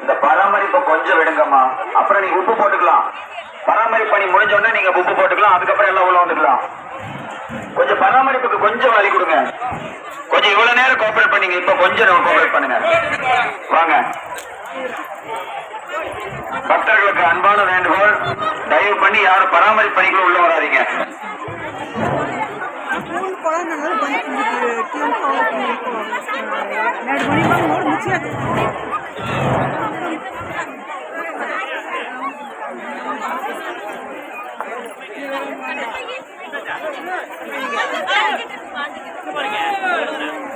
இந்த பராமரிப்பு கொஞ்சம் விடுங்கம்மா. அப்புறம் நீங்க உப்பு போட்டுக்கலாம். பராமரிப்பு பணி முடிஞ்சோடனே நீங்க உப்பு போட்டுக்கலாம். அதுக்கப்புறம் எல்லாம் உள்ள வந்துக்கலாம். கொஞ்சம் பராமரிப்புக்கு கொஞ்சம் வழி கொடுங்க. கொஞ்சம் இவ்வளவு நேரம் கோஆபரேட் பண்ணீங்க. இப்ப கொஞ்சம் கோஆபரேட் பண்ணுங்க. வாங்க. பக்தர்களுக்கு அன்பான வேண்டுகோள். தயவு பண்ணி யாரும் பராமரிப்பு பணிக்குள்ள உள்ள வராதீங்க. ஸ்கூல் பாருங்க